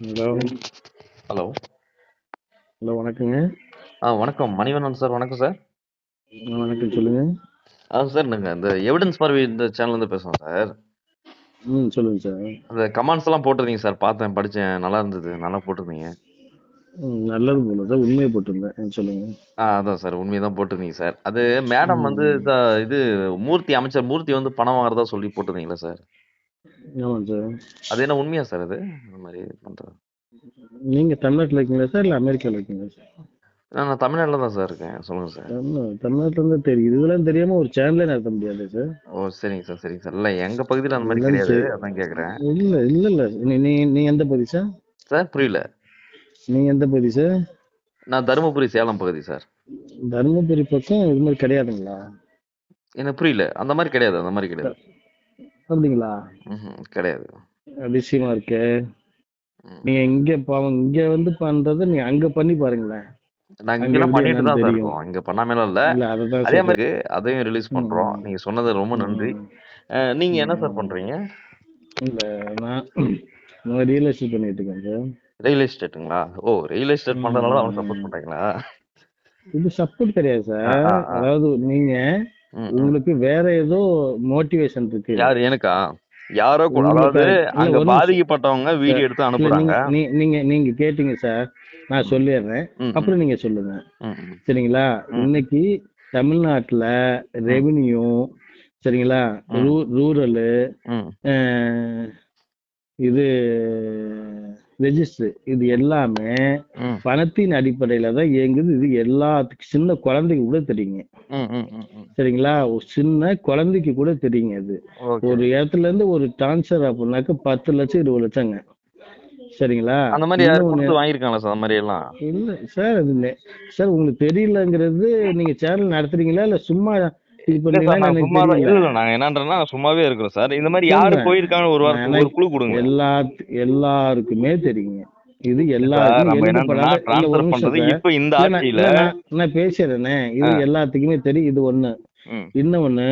Hello. Hello. Hello வணக்கங்க. ஆ வணக்கம். மணிவண்ணன் சார் வணக்கம் சார். வணக்கம். சொல்லுங்க. ஆ சார் நாங்கள் இந்த எவிடன்ஸ் பார்வை இந்த சேனல்லேருந்து பேசுகிறோம் சார். ம் சொல்லுங்க சார். அந்த கமெண்ட்ஸ் எல்லாம் போட்டிருந்தீங்க சார். பார்த்தேன் படித்தேன் நல்லா இருந்தது. நல்லா போட்டிருந்தீங்க. நல்லது போல சார். உண்மையை போட்டிருந்தேன். சொல்லுங்க. ஆ அதான் சார். உண்மையை தான் போட்டிருந்தீங்க சார். அது மேடம் வந்து இது மூர்த்தி அமைச்சர் மூர்த்தி வந்து பணம் வாங்குறதா சொல்லி போட்டிருந்தீங்களா சார்? ஆமாம் சார். அது என்ன உண்மையா சார் அது? இந்த மாதிரி பண்ணுறது நீங்கள் தமிழ்நாட்டில் இருக்கீங்களா சார்? இல்லை அமெரிக்காவில் இருக்கீங்களா சார்? நான் தமிழ்நாட்டில் தான் சார் இருக்கேன். சொல்லுங்கள் சார். தமிழ் தமிழ்நாட்டில் இருந்தால் தெரியும் இதெல்லாம் தெரியாமல் ஒரு சேனலே நடத்த முடியாது சார். ஓ சரிங்க சார் சரிங்க சார். இல்லை எங்கள் பகுதியில் அந்த மாதிரி கிடையாது. அதான் கேட்குறேன் இல்லை இல்லை இல்லை. நீ நீ எந்த பகுதி சார்? சார் புரியல. நீ எந்த பகுதி சார்? நான் தருமபுரி சேலம் பகுதி சார். தருமபுரி பக்கம் இது மாதிரி கிடையாதுங்களா? எனக்கு புரியல. அந்த மாதிரி கிடையாது அந்த மாதிரி கிடையாது. அப்படிங்களா. கிடையாது. அதிசயமா இருக்கே. நீங்க இங்க பாவம் இங்க வந்து பண்றதை நீங்க அங்க பண்ணி பாருங்களேன். நாங்க இங்கெல்லாம் பண்ணிட்டு தான் இருக்கோம். இங்க பண்ணாமலாம் இல்ல. அதே மாதிரி அதையும் ரிலீஸ் பண்றோம். நீங்க சொன்னது ரொம்ப நன்றி. நீங்க என்ன சார். பண்றீங்க? இல்ல நான் ரியல் எஸ்டேட் பண்ணிட்டு இருக்கேன் ரியல் எஸ்டேட்டுங்களா ஓ ரியல் எஸ்டேட் பண்றதுனால தான் அவன் சப்போர்ட். பண்றீங்களா? இது சப்போர்ட் கிடையாது சார். அதாவது நீங்க. உங்களுக்கு வேற ஏதோ மோட்டிவேஷன் இருக்கு. யாரு? எனக்கா? யாரோ அதாவது அங்க பாதிக்கப்பட்டவங்க வீடியோ எடுத்து அனுப்புறாங்க. நீங்க நீங்க கேட்டீங்க சார் நான் சொல்லிடுறேன். அப்புறம் நீங்க சொல்லுங்க. சரிங்களா? இன்னைக்கு தமிழ்நாட்டுல ரெவென்யூ சரிங்களா? ரூரலு இது ரெஜிஸ்டர் இது எல்லாமே பணத்தின் அடிப்படையில தான் இயங்குது. இது எல்லாத்துக்கும் சின்ன குழந்தைக்கு கூட தெரியுங்க. சரிங்களா? ஒரு சின்ன குழந்தைக்கு கூட தெரியுங்க இது. ஒரு இடத்துல இருந்து ஒரு டிரான்ஸ்ஃபர் அப்படின்னாக்க பத்து லட்சம் இருபது லட்சங்க. சரிங்களா? அந்த மாதிரி வாங்கியிருக்காங்களா சார் அந்த மாதிரி எல்லாம்? இல்ல சார் அது சார் உங்களுக்கு தெரியலங்கிறது நீங்க சேனல் நடத்துறீங்களா? இல்ல சும்மா என்னன்றோம்னா சும்மாவே இருக்கிறோம் சார். இந்த மாதிரி யாரு போயிருக்காங்கன்னு ஒரு எனக்கு குழு கொடுங்க. எல்லா எல்லாருக்குமே தெரியுங்க. இது எல்லாருக்கும் என்னன்றா நான் பேசுறேனே இது எல்லாத்துக்குமே தெரியும் இது ஒண்ணு. இன்னொன்னு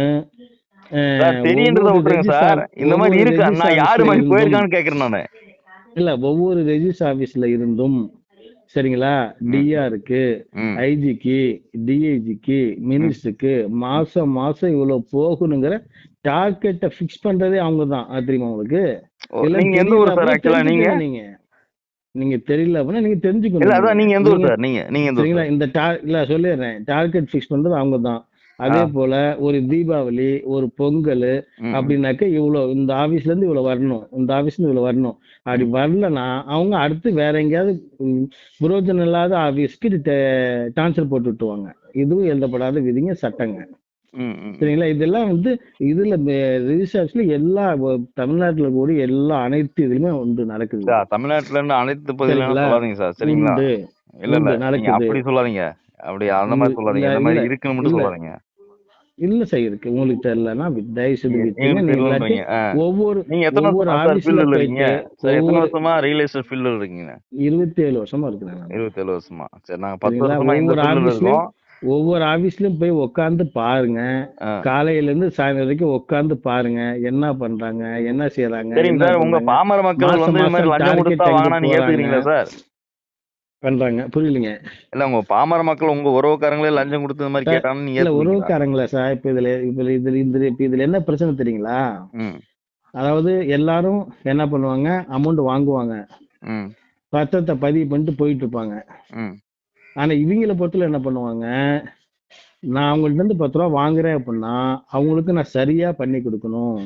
தெரியுன்றத விட்டுருங்க சார். இந்த மாதிரி இருக்கு நான் யாரு மாதிரி போயிருக்கான்னு கேக்குறேன் நானு. இல்ல ஒவ்வொரு ரெஜிஸ்டர் ஆபீஸ்ல இருந்தும் சரிங்களா? ம், டிஆருக்கு ம், ஐஜிக்கு டிஐஜிக்கு மினிஸ்டருக்கு மாசம் மாசம் இவ்வளவு போகணுங்கிற டார்கெட்டை ஃபிக்ஸ் பண்றதே அவங்க தான் தெரியுமா உங்களுக்கு? நீங்க எந்த ஊர் சார் ஆக்சுவலா நீங்க? நீங்க. நீங்க தெரியல அப்படின்னா நீங்க இல்ல தெரிஞ்சுக்கணும் நீங்க அதான் நீங்க எந்த ஊர் சார்? நீங்க நீங்க சரிங்களா? சார்? இந்த டா இல்ல சொல்லிடுறேன். டார்கெட் ஃபிக்ஸ் பண்றது அவங்க தான் அதே போல ஒரு தீபாவளி ஒரு பொங்கல் அப்படின்னாக்க இவ்வளவு இந்த ஆபீஸ்ல இருந்து இவ்வளவு வரணும் இந்த ஆபீஸ்ல இருந்து இவ்வளவு வரணும். அப்படி வரலன்னா அவங்க அடுத்து வேற எங்கேயாவது புரோஜனம் இல்லாத ஆபீஸ்க்கு டிரான்ஸ்ஃபர் போட்டு விட்டுருவாங்க. இதுவும் எழுதப்படாத விதிங்க சட்டங்க. சரிங்களா? இதெல்லாம் வந்து இதுல ரிசர்ச்ல எல்லா தமிழ்நாட்டுல கூட எல்லா அனைத்து இதுலயுமே உண்டு நடக்குது. தமிழ்நாட்டுல இருந்து அனைத்து சொல்லாதீங்க சார்? சரிங்களா? இல்ல இல்ல. அப்படி சொல்லாதீங்க. அப்படி அந்த மாதிரி சொல்லாதீங்க. இல்ல மாதிரி இருக்குன்னு மட்டும் சொல்லாதீங்க. இல்ல சார் இருக்கு உங்களுக்கு தெரியலன்னா தயவு செய்து. ஒவ்வொரு நீங்க எத்தனை வருஷமா ரியல் எஸ்டேட் ஃபீல்டுல இருக்கீங்க? இருபத்தி ஏழு வருஷமா இருக்கிறேன் நான். இருபத்தேழு வருஷமா? சரி நாங்க பத்து வருஷமா இந்த ஒவ்வொரு ஃபீல்டுல ஆபீஸ்லயும் இருக்கோம். ஒவ்வொரு ஆபீஸ்லயும் போய் உட்காந்து பாருங்க. காலையில இருந்து சாயந்தரம் வரைக்கும் உட்காந்து பாருங்க. என்ன பண்றாங்க? என்ன செய்யறாங்க உங்க பாமர மக்கள் வந்து பண்றாங்க. புரியலைங்க. இல்ல உங்க பாமர மக்கள் உங்க உறவுக்காரங்களே லஞ்சம் கொடுத்து இந்த மாதிரி கேட்டாங்கன்னு நீங்க உறவுக்காரங்களா சார் இப்ப இதுல இப்ப இதுல இதுல இப்ப இதுல என்ன பிரச்சனை தெரியுங்களா? அதாவது எல்லாரும் என்ன பண்ணுவாங்க? அமௌண்ட் வாங்குவாங்க. பத்திரத்தை பதிவு பண்ணிட்டு போயிட்டு இருப்பாங்க ஆனா இவங்கள பொறுத்தல என்ன பண்ணுவாங்க? நான் அவங்கள்ட்ட இருந்து பத்து ரூபா வாங்குறேன் அப்படின்னா அவங்களுக்கு நான் சரியா பண்ணி கொடுக்கணும்.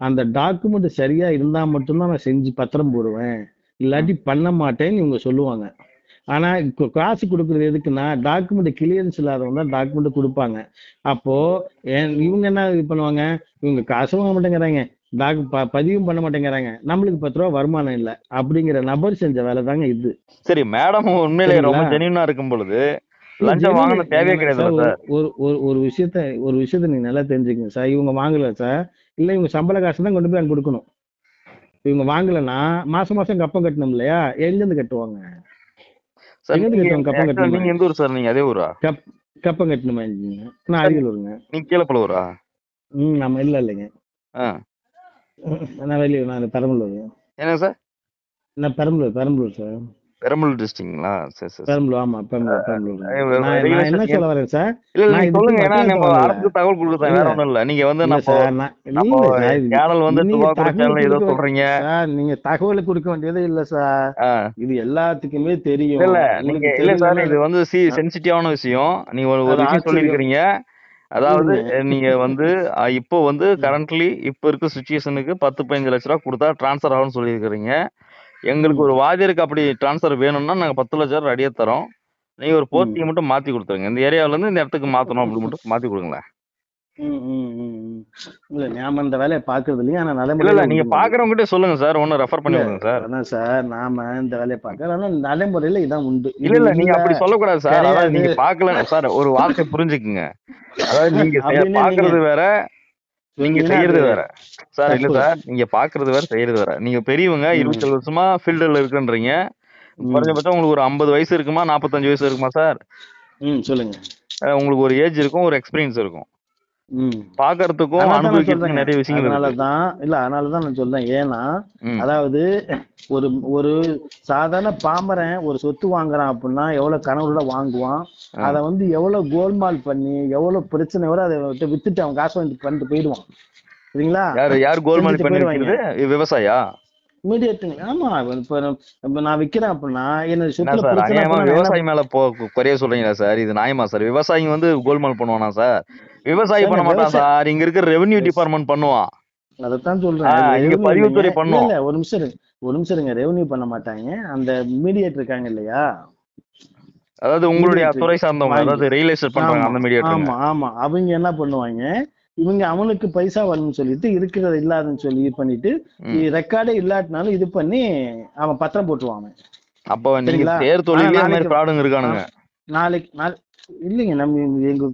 அந்த டாக்குமெண்ட் சரியா இருந்தா மட்டும்தான் நான் செஞ்சு பத்திரம் போடுவேன். இல்லாட்டி பண்ண மாட்டேன்னு இவங்க சொல்லுவாங்க. ஆனா இப்போ காசு கொடுக்கறது எதுக்குன்னா டாக்குமெண்ட் கிளியரன்ஸ் இல்லாதவங்க தான் டாக்குமெண்ட் கொடுப்பாங்க. அப்போ இவங்க என்ன இது பண்ணுவாங்க? இவங்க காசும் வாங்க மாட்டேங்கிறாங்க. டாக் பதிவும் பண்ண மாட்டேங்கிறாங்க. நம்மளுக்கு பத்து ரூபா வருமானம் இல்லை. அப்படிங்கிற நபர் செஞ்ச வேலை தாங்க இது. சரி மேடம் உண்மையிலேயே ரொம்ப ஜெனியூனா இருக்கும் பொழுது ஒரு ஒரு விஷயத்த ஒரு விஷயத்த நீங்க நல்லா தெரிஞ்சுக்கங்க சார். இவங்க வாங்கல சார். இல்ல இவங்க சம்பள காசு தான் கொண்டு போய் அங்க கொடுக்கணும். இவங்க வாங்கலைன்னா மாசம் மாசம் கப்பம் கட்டணும் இல்லையா? எங்கிருந்து கட்டுவாங்க? சார் நீங்க எந்த ஊர் சார் நீங்க அதே ஊரா? கப் கப்பம் கட்டணுமே நான் அரியலூருங்க நீங்க கீழப்பழூரா ம் நம்ம இல்ல இல்லைங்க ஆ. நான் வெளியூர் நான் பெரம்பலூர் என்ன சார் நான் பெரம்பலூர் பெரம்பலூர் சார் பெரம்பலூர் டிஸ்ட்ரிக்ட்ங்களா? சரி சரி. பெரம்பலூர் ஆமா பெரம்பலூர் பெரம்பலூர். நான் என்ன சொல்ல வரேன் சார்? இல்ல நீங்க சொல்லுங்க. ஏன்னா நம்ம அரசுக்கு தகவல் கொடுக்குறோம் வேற ஒண்ணும் இல்ல. நீங்க வந்து நம்ம நான் சேனல் வந்து சேனல் ஏதோ சொல்றீங்க. நீங்க தகவல் கொடுக்க வேண்டியதே இல்ல சார். இது எல்லாத்துக்குமே தெரியும். இல்ல நீங்க இல்ல சார் இது வந்து சி சென்சிட்டிவான விஷயம். நீங்க ஒரு விஷயம் ஆச்சரியம். சொல்லியிருக்கிறீங்க. அதாவது நீங்க வந்து இப்போ வந்து கரண்ட்லி இப்போ இருக்க சுச்சுவேஷனுக்கு பத்து பதினஞ்சு லட்ச ரூபா கொடுத்தா ட்ரான்ஸ்ஃபர் ஆகும்னு சொல்லியிருக்கிறீங்க. எங்களுக்கு ஒரு வாதியருக்கு அப்படி ட்ரான்ஸ்ஃபர் வேணும்னா நாங்க பத்து லட்ச ரூபா ரெடியா தரோம். நீங்க ஒரு போஸ்டிங் மட்டும் மாத்தி கொடுத்துருங்க. இந்த ஏரியாவுல இருந்து இந்த இடத்துக்கு மாத்தணும் அப்படி மட்டும் மாத்தி கொடுங்களேன். இல்ல நாம இந்த வேலையை பாக்குறது இல்லையா? ஆனா நடைமுறையில இல்ல நீங்க பாக்குறவங்க சொல்லுங்க சார். ஒன்னும் ரெஃபர் பண்ணி விடுங்க சார். அதான் சார் நாம இந்த வேலையை பார்க்க. ஆனா நடைமுறையில இதான் உண்டு. இல்ல இல்ல நீங்க அப்படி சொல்லக்கூடாது சார். அதாவது நீங்க பாக்கல சார் ஒரு வார்த்தை புரிஞ்சுக்குங்க. அதாவது நீங்க பாக்குறது வேற நீங்க செய்யறது வேற. சார் இல்ல சார் நீங்க பாக்குறது வேற செய்யறது வேற. நீங்க பெரியவங்க இருபத்தேழு வருஷமா ஃபீல்டுல இருக்குன்றீங்க. குறைஞ்சபட்சம் உங்களுக்கு ஒரு ஐம்பது வயசு இருக்குமா நாற்பத்தஞ்சு வயசு இருக்குமா சார்? ம், சொல்லுங்க. உங்களுக்கு ஒரு ஏஜ் இருக்கும் ஒரு எக்ஸ்பீரியன்ஸ் இருக்கும். பாக்குறதுக்கும் அனுபவிக்கிறதுக்கும் நிறைய விஷயங்கள் அதனால இருக்கு. தான் இல்ல அதனால தான் நான் சொல்றேன். ஏன்னா அதாவது ஒரு ஒரு சாதாரண பாமரன் ஒரு சொத்து வாங்குறான் அப்படின்னா எவ்வளவு கனவுல வாங்குவான். அதை வந்து எவ்வளவு கோல்மால் பண்ணி எவ்வளவு பிரச்சனையோட அதை வித்துட்டு அவன் காசு வந்து பண்ணிட்டு போயிடுவான். சரிங்களா? யாரு யார் கோல்மால் பண்ணி போயிடுவாங்க. இமீடியட்டுங்க ஆமா இப்ப நான் இப்ப நான் விக்கிறேன் அப்படின்னா என்னோட என்ன சொத்துல விவசாயி மேல போ குறைய சொல்றீங்களா சார்? இது நியாயமா சார்? விவசாயிங்க வந்து கோல்மால் பண்ணுவானா சார்? விவசாயி பண்ண மாட்டான் விவசாய சார். இங்க இருக்கிற ரெவென்யூ டிபார்ட்மெண்ட் பண்ணுவான். அதைத்தான் சொல்றேன். இங்க பதிவுத்துறை ஒரு நிமிஷம் ஒரு நிமிஷம் இருங்க. ரெவன்யூ பண்ண மாட்டாங்க. அந்த மீடியேட் இருக்காங்க இல்லையா? அதாவது உங்களுடைய துறை சார்ந்தவங்க வாங்கி அதாவது ரியல் எஸ்டேட் பண்றாங்க ஆமா அந்த மீடியேட்டருங்க ஆமா ஆமா. அவங்க என்ன பண்ணுவாங்க? இவங்க அவனுக்கு பைசா வரணும்னு சொல்லிட்டு இருக்கிறது இல்லாதுன்னு சொல்லி இது பண்ணிட்டு. ரெக்கார்டே இல்லாட்டினாலும் இது பண்ணி அவன் பத்திரம் போட்டுருவான். அப்போ நீங்க தேர் தொழிலே மாதிரி இருக்கானுங்க. நாளைக்கு நாள் இல்லைங்க நம்ம எங்க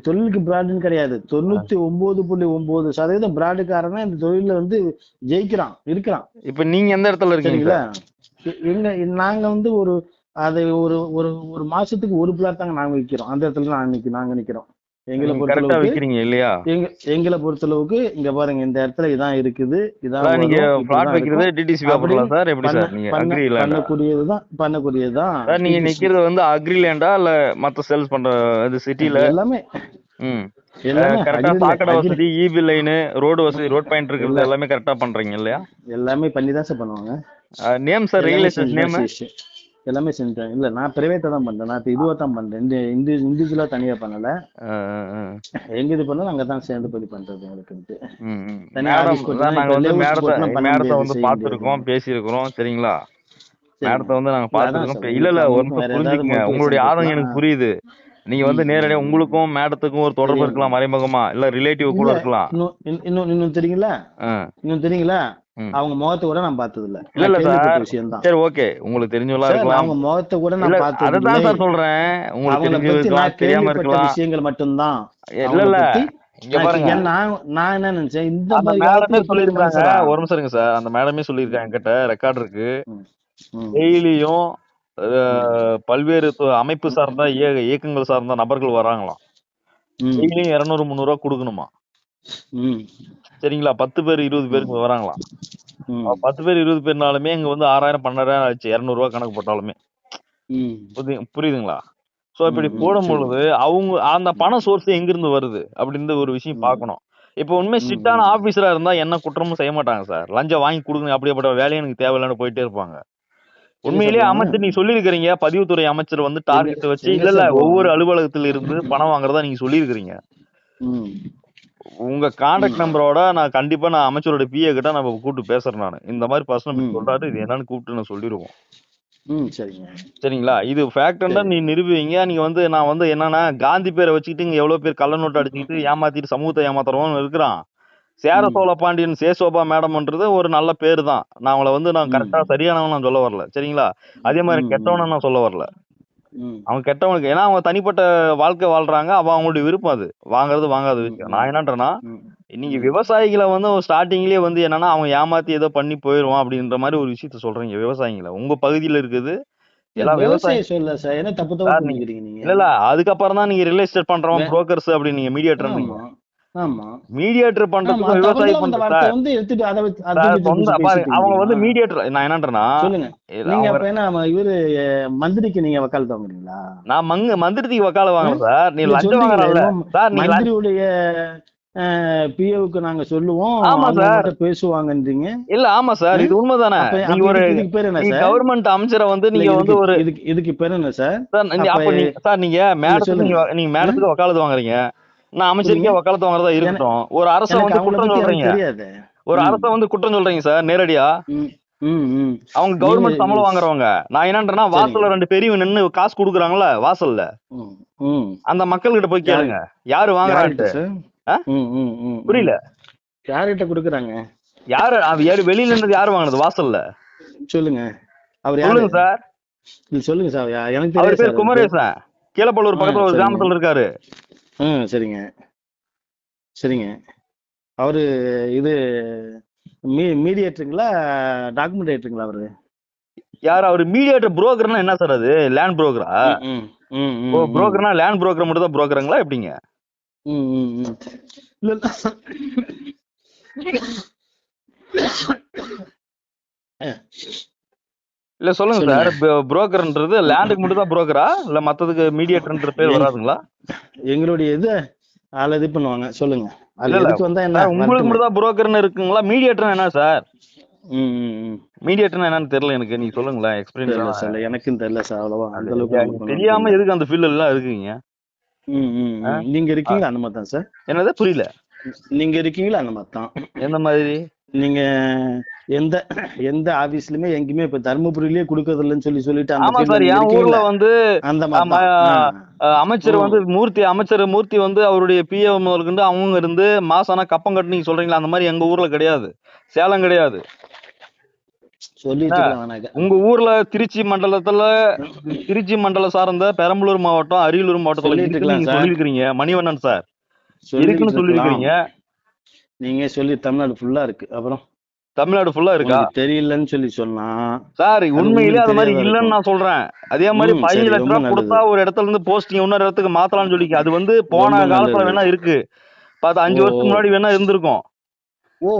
தொழிலுக்கு பிராடுன்னு கிடையாது. தொண்ணூத்தி ஒன்பது புள்ளி ஒன்பது சதவீதம் பிராடுக்காரன் இந்த தொழில வந்து ஜெயிக்கிறான் இருக்கிறான். இப்ப நீங்க எந்த இடத்துல இருக்கீங்க சரிங்களா? சார் எ- எங்க நாங்க வந்து ஒரு அது ஒரு ஒரு ஒரு மாசத்துக்கு ஒரு பிளாட் தாங்க நாங்க விற்கிறோம் அந்த இடத்துல நான் நிக்க நாங்க நிக்கிறோம். எங்களை பொறுத்தளவுக்கு விக்கிறீங்க இல்லையா? எங்க எங்களை பொறுத்தளவுக்கு இங்க பாருங்க இந்த இடத்துல இதான் இருக்குது. இதான் நீங்க பிளாட் வைக்கிறது டிடிசி பேப்பர்லாம் சார் எப்படி சார்? நீங்க அக்ரி லேண்டா பண்ணக்கூடியதுதான் பண்ணக்கூடியதுதான் சார் நீங்க நிக்கிறது வந்து அக்ரி லேண்டா இல்ல மத்த சேல்ஸ் பண்ற இது சிட்டில எல்லாமே. ம். கரெக்டா சாக்கடை வசதி இபி லைனு ரோடு வசதி ரோட் பாயிண்ட் இருக்கிறது எல்லா எல்லாமே கரெக்டா பண்றீங்க இல்லையா? எல்லாமே பண்ணி தான் சார் பண்ணுவாங்க. நேம் சார் ரியல் எஸ்டேட் தான் நேம் எல்லாமே செஞ்சேன் இல்ல நான் பிரைவேட்டா தான் பண்றேன். நான் இதுவா தான் பண்றேன். இந்த இண்டிவிஜுவலா தனியா பண்ணல. எங்க இது பண்ணாலும் அங்க தான் சேர்ந்து போய் பண்றது எங்களுக்கு வந்து முடியாது பேசியிருக்கிறோம் சரிங்களா? சரிங்க மேடத்தை வந்து நாங்க சார் இல்ல இல்ல ஒரு புரிஞ்சுக்கங்க. உங்களுடைய ஆதங்கம் எனக்கு புரியுது. நீங்க வந்து நேரடியா உங்களுக்கும் மேடத்துக்கும் ஒரு தொடர்பு இருக்கலாம் மறைமுகமா. இல்ல ரிலேட்டிவ் கூட இருக்கலாம். இன்னும் இன்னும் தெரியுங்களா? இன்னும் தெரியுங்களா. அவங்க முகத்தை கூட நான் பார்த்தது இல்ல இல்ல இல்ல சார். விஷயம் தான் சரி ஓகே. உங்களுக்கு தெரிஞ்சவங்களா சார் இருக்கலாம். அவங்க முகத்தை கூட இல்ல நான் பார்த்தது இல்லை சார் சொல்றேன். உங்களுக்கு அவங்கள தெரிஞ்சு பத்தி இருக்கலாம் நான் தெரியாம இருக்கலாம். விஷயங்கள் இல்ல அவங்கள இல்ல. இங்க நான் நான் நான் என்ன நினைச்சேன்? இந்த மாதிரி மேடமே காலத்துல இப்படி ஒரு நிமிஷம் இருங்க சார். அந்த மேடமே சொல்லியிருக்காங்க என்கிட்ட. ரெக்கார்ட் இருக்கு. டெய்லியும் பல்வேறு அமைப்பு சார்ந்த இய- இயக்கங்கள் சார்ந்த நபர்கள் வராங்களாம். டெய்லியும் இரநூறு முந்நூறுவா கொடுக்கணுமா? ம். சரிங்களா? பத்து பேர் இருபது பேருக்கு வராங்களாம். அப்ப பத்து பேர் இருபது பேர்னாலுமே இங்க வந்து ஆறாயிரம் பன்னெண்டாயிரம் ஆச்சு இரநூறுவா கணக்கு போட்டாலுமே. புரியுதுங்களா? சோ இப்படி போடும் பொழுது அவங்க அந்த பண சோர்ஸ் எங்கிருந்து வருது? அப்படின்னு ஒரு விஷயம் ம். பார்க்கணும். இப்போ உண்மை ஸ்ட்ரிக்டான ஆபீசரா இருந்தா என்ன குற்றமும் செய்ய மாட்டாங்க சார் லஞ்சம் வாங்கி கொடுங்க அப்படியேப்பட்ட வேலையை எனக்கு தேவையில்லைன்னு போயிட்டே இருப்பாங்க. எங்க உண்மையிலேயே அமைச்சர் நீங்க சொல்லியிருக்கிறீங்க. பதிவுத்துறை அமைச்சர் வந்து எங்க டார்கெட் வச்சு எங்க இல்ல இல்ல ஒவ்வொரு அலுவலகத்துல இருந்து பணம் வாங்குறதா நீங்க சொல்லியிருக்கிறீங்க. உங்க கான்டாக்ட் நம்பரோட நான் கண்டிப்பா நான் அமைச்சரோட பிஏ கிட்ட நான் கூப்பிட்டு பேசுறேன் நான். இந்த மாதிரி பர்சன் சொல்றாரு இது என்னன்னு கூப்பிட்டு நான் சொல்லிடுவோம். ம் சரிங்க. சரிங்களா? இது ஃபேக்ட்னா சரி. நீ நிரூபிங்க. நீங்க வந்து நான் வந்து என்னன்னா காந்தி பேரை வச்சுக்கிட்டு இங்க எவ்வளவு பேர் கள்ள நோட்டு அடிச்சுக்கிட்டு ஏமாத்திட்டு சமூகத்தை ஏமாத்துறவன் இருக்கிறான். சேர சோழ பாண்டியன் சேசோபா மேடம்ன்றது ஒரு நல்ல பேர் தான். நான் அவங்கள வந்து நான் கரெக்டா சரியானவன் நான் சொல்ல வரல. சரிங்களா? அதே மாதிரி கெட்டவன நான் சொல்ல வரல. அவன் கெட்டவனுக்கு ஏன்னா அவங்க தனிப்பட்ட வாழ்க்கை வாழ்றாங்க அவன் அவங்களுடைய விருப்பம் அது. வாங்குறது வாங்காத விஷயம். நான் என்னன்றேன்னா நீங்க விவசாயிகளை வந்து ஸ்டார்டிங்லயே வந்து என்னன்னா அவன் ஏமாத்தி ஏதோ பண்ணி போயிடுவான் அப்படின்ற மாதிரி ஒரு விஷயத்த சொல்றீங்க விவசாயிகளை உங்க பகுதியில இருக்குது. அதுக்கப்புறம் தான் நீங்க ரியல் எஸ்டேட் பண்றவன் புரோக்கர்ஸ் அப்படி நீங்க ஆமா. மீடியேட்டர் ஆமா பண்றதுக்கும் விவசாயி தவறுதலா அந்த பண்ற வார்த்தை சார் வந்து எடுத்துட்டு அதை வச்சு அதை சார் வச்சு சொந்த பேசி- பாரு பேசிட்டு அவங்க வந்து? மீடியேட்டர். நான் என்னன்றேன்னா சொல்லுங்க. இல்ல, நீங்க அவங்க அப்ப என்ன நம்ம இவரு மந்திரிக்கு நீங்க வக்காலத்து வாங்குறீங்களா? நான் மங்க மந்திரத்துக்கு வக்கால வாங்கல சார். நீ லஞ்சம் என்னமோ சார் லஞ்சம் மந்திரியுடைய பிஏவுக்கு நாங்க சொல்லுவோம். ஆமா சார். பேசுவாங்கன்றீங்க. இல்ல ஆமா சார் இது உண்மைதானே. நீங்க ஒரு இதுக்கு- பேர் என்ன சார்? கவர்மெண்ட் அமைச்சரை வந்து நீங்க வந்து ஒரு இதுக்கு இதுக்கு பேர் என்ன சார்? சார் நீங்க மேடத்துக்கு நீங்க மேடத்துக்கு வக்காலத்து வாங்குறீங்க. நான் அமைச்சருக்கே. வக்காலத்து வாங்குறதா இருக்கட்டும். ஒரு அரச வந்து குற்றம் சொல்றீங்க. ஒரு. அரச வந்து குற்றம் சொல்றீங்க சார் நேரடியா. அவங்க கவர்மெண்ட் சம்பளம் வாங்குறவங்க. நான் சரிங்க. வாசல்ல ரெண்டு பெரியவங்க நின்னு காசு குடுக்குறாங்கல்ல வாசல்ல. அந்த மக்கள் கிட்ட போய் கேளுங்க. யாரு ம். புரியல. யார்கிட்ட கொடுக்குறாங்க? யாரு யாரு வெளியில இருந்தது யாரு வாங்குனது வாசல்ல? சொல்லுங்க. அவர் சொல்லுங்க சார். சொல்லுங்க சார். எனக்கு அவர் பேர் குமரேசன். கீழப்பள்ளூர் பக்கத்துல ஒரு. கிராமத்துல இருக்காரு. ம் சரிங்க. சரிங்க. அவரு இது மீ மீடியேட்டருங்களா டாக்குமெண்டேட்டருங்களா அவரு? யார் அவர் மீடியேட்டர் புரோக்கர்னா என்ன சார் அது? லேண்ட் புரோக்கரா? ம், ம், ம், ஓ ம். புரோக்கர்னா லேண்ட் புரோக்கர் மட்டும் தான் புரோக்கருங்களா? எப்படிங்க? ம், ம், ம். இல்ல, இல்ல. சொல்லுங்க சொல்லுங்க. சார். புரோக்கர்ன்றது லேண்டுக்கு மட்டும் தான் புரோக்கரா இல்ல மத்ததுக்கு மீடியேட்டர்ன்ற பேர். வராதுங்களா? எங்களுடைய இது ஆள இது பண்ணுவாங்க. சொல்லுங்க. இல்ல, இல்ல. வந்தா என்ன உங்களுக்கு. மட்டும் தான் புரோக்கர்னு இருக்குங்களா? மீடியேட்டர் என்ன சார். மீடியேட்டர் என்னன்னு தெரியல எனக்கு. நீங்க சொல்லுங்களேன் தெரியல எக்ஸ்பீரியன்ஸ் சார். எனக்கும் தெரியல சார் அவ்வளவா. அந்த அளவுக்கு தெரியாம தெரியல. எதுக்கு அந்த ஃபீல்ட் எல்லாம் இருக்கீங்க. நீங்க இருக்கீங்களா? அந்த மாதிரி தான் சார். என்னது? புரியல. நீங்க இருக்கீங்களா அந்த மாதிரி தான் எந்த மாதிரி? நீங்க எந்த எந்த ஆபீஸ்லயுமே எங்கேயுமே இப்ப தர்மபுரியிலேயே கொடுக்கறது இல்லைன்னு சொல்லி சொல்லிட்டு? வந்து அந்த அமைச்சர். வந்து மூர்த்தி அமைச்சர் மூர்த்தி வந்து அவருடைய பிஏ முதல்கொண்டு அவங்க இருந்து மாசானா கப்பம் கட்டு நீங்க சொல்றீங்களா? அந்த மாதிரி எங்க ஊர்ல கிடையாது. சேலம் கிடையாது. உங்க ஊர்ல திருச்சி மண்டலத்துல திருச்சி மண்டலம் சார்ந்த பெரம்பலூர் மாவட்டம் அரியலூர் மாவட்டத்துல. சொல்லிருக்கீங்க மணிவண்ணன் சார். இருக்குன்னு சொல்லிருக்கீங்க. நீங்க சொல்லி தமிழ்நாடு ஃபுல்லா இருக்கு அப்புறம் தமிழ்நாடு ஃபுல்லா இருக்கா தெரியலன்னு சொல்லி சொன்னா சார் உண்மையிலே அது மாதிரி இல்லைன்னு. நான் சொல்றேன் அதே மாதிரி பதினஞ்சு லட்ச ரூபா கொடுத்தா ஒரு இடத்துல இருந்து போஸ்டிங் இன்னொரு இடத்துக்கு மாத்தலாம்னு சொல்லி அது வந்து போன காலத்துல. வேணா இருக்கு பார்த்து அஞ்சு. வருஷத்துக்கு முன்னாடி வேணா இருந்திருக்கும்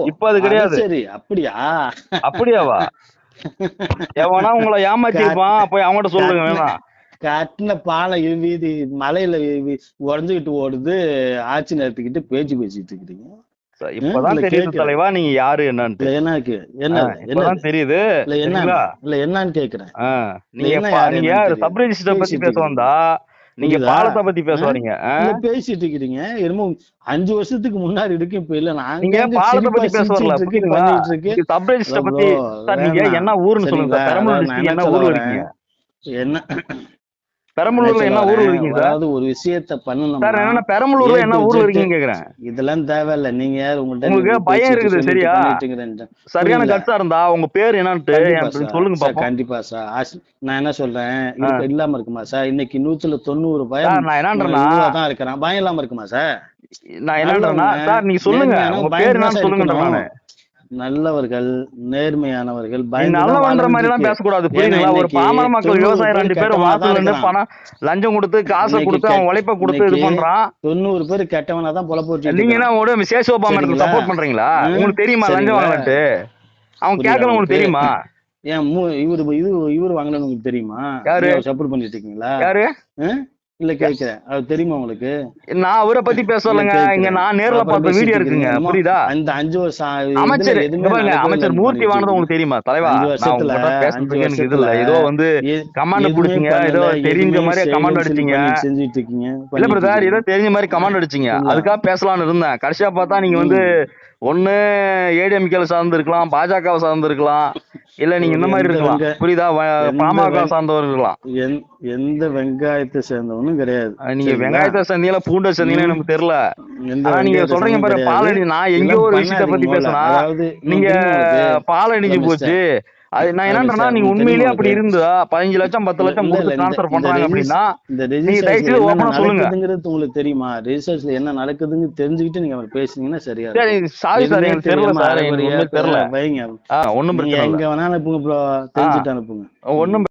இப்ப அது கிடையாது. சரி அப்படியா அப்படியாவா எவனா உங்களை ஏமாத்திருப்பான் போய் அவங்ககிட்ட சொல்லுங்க வேணா கட்டின பாலை வீதி மலையில உடஞ்சுக்கிட்டு ஓடுது ஆட்சி நடத்திக்கிட்டு பேச்சு பேசிட்டு இருக்கிறீங்க. இப்பதான் தெரியுது. தலைவா நீங்க யாரு இல்ல என்ன என்ன என்ன? தெரியுது. இல்ல என்ன? இல்ல என்னன்னு கேக்குறேன் நீங்க நீங்க என்னன்னு தெரியும். சப் ரெஜிஸ்டர் பத்தி பேச வந்தா? நீங்க? பாலத்தை பத்தி பேச? வரீங்க பேசிட்டு இருக்கிறீங்க என்னமோ அஞ்சு வருஷத்துக்கு முன்னாடி இருக்கு இப்ப இல்ல. நாங்க பாலத்தை பத்தி பேச வரல நீங்க சப் பத்தி. என்ன ஊருன்னு சொல்லுங்க என்ன ஊர்ல இருக்கீங்க? என்ன பெரம்பலூர்ல என்ன ஊர்ல இருக்கீங்க அதாவது ஒரு விஷயத்த பண்ணணும் சார் என்னன்னா பெரம்பலூர்ல என்ன ஊர்ல Z. இருக்கீங்கன்னு கேக்குறேன். இதெல்லாம் தேவையில்ல. நீங்க யார் உங்கள்ட்ட உங்களுக்கு பயம் இருக்குது, சரியா? சரியான. கட்ஸா இருந்தா உங்க பேர் சார். சொல்லுங்க பாப்போம். கண்டிப்பா சார். நான் என்ன சொல்றேன்? இருக்க இல்லாம இருக்குமா சார்? இன்னைக்கு நூத்துல தொண்ணூறு பயம் நான் என்னன்றேன்னா தான் இருக்கிறான். பயம் இல்லாம இருக்குமா சார்? நான் என்னன்றேன்னா சார் நீங்க சொல்லுங்க. உங்க பேர் என்னன்னு சொல்லுங்க நல்லவர்கள் நேர்மையானவர்கள் நல்லவன்ற மாதிரி எல்லாம். பேசக்கூடாது புரியுதுங்களா ஒரு பாமர மக்கள் தொண்ணூறு விவசாயி பேர் ரெண்டு பேரும் இருக்கிறான். பணம் லஞ்சம் கொடுத்து காசை கொடுத்து அவன் உழைப்ப கொடுத்து இது பண்றான் தொண்ணூறு பேர் கெட்டவனா தான் பொழப்பு நீங்க என்ன. உடனே சேஷோபாமா சரிங்களா? சப்போர்ட் பண்றீங்களா உங்களுக்கு தெரியுமா லஞ்சம்? வாங்கினட்டு அவன் கேட்கல உங்களுக்கு? தெரியுமா ஏன் இவரு இது இவரு வாங்கினது உங்களுக்கு தெரியுமா யாரு? சப்போர்ட் பண்ணிட்டு இருக்கீங்களா யாரு? இல்ல கேக்குறேன். அது தெரியுமா உங்களுக்கு? நான் அவரை பத்தி பேசலங்க இங்க. நான் நேர்ல பார்த்த வீடியோ இருக்கீங்க. புரியுதா? அந்த அஞ்சு வருஷம் அமைச்சர் அமைச்சர் மூர்த்தி வாங்கினது உங்களுக்கு தெரியுமா? தலைவா வருஷத்துல, எனக்கு இது இல்ல ஏதோ வந்து கமாண்ட் பிடிச்சிங்க. ஏதோ தெரிஞ்ச மாதிரி கமாண்ட் அடிச்சீங்க செஞ்சுட்டு இருக்கீங்க. இல்ல பிரதர் ஏதோ. தெரிஞ்ச மாதிரி கமாண்ட் அடிச்சீங்க. அதுக்காக பேசலாம்னு இருந்தேன். கடைசியா பார்த்தா நீங்க வந்து ஒண்ணு ஏடிஎம்கேல சார்ந்து இருக்கலாம் பாஜகவை சார்ந்து இருக்கலாம் இல்ல நீங்க இந்த மாதிரி இருக்கலாம். புரியுதா? பாமக சார்ந்தவர் இருக்கலாம். எந்- எந்த வெங்காயத்தை சேர்ந்தவனும் கிடையாது. நீங்க? வெங்காயத்தை சந்தியில பூண்டை சந்தியில எனக்கு தெரியல. நீங்க சொல்றீங்க பாரு பாலடி. நான் எங்கேயோ ஒரு விஷயத்த பத்தி பேசினா நீங்க தெரியுமா உங்களுக்கு? பால் அடிஞ்சு இல்ல, போச்சு அது நான் நீங்க உங்களுக்கு உண்மையிலேயே அப்படி உங்களுக்கு? இருந்தா பதினஞ்சு லட்சம் பத்து லட்சம் கொடுத்து டிரான்ஸ்ஃபர் பண்றாங்க அப்படின்னா தயவு open ஆ சொல்லுங்க. உங்களுக்கு தெரியுமா ரெஜிஸ்டர்ஸ்ல என்ன நடக்குதுன்னு தெரிஞ்சுக்கிட்டு நீங்க பேசுனீங்கன்னா சரியா சரி. சாரி எனக்கு தெரியல சார் எனக்கு தெரியல வைங்க ஒண்ணும் பிரச்சனை எங்க வேணாலும் அனுப்புங்க bro. தெரிஞ்சுட்டு அனுப்புங்க ஒண்ணும்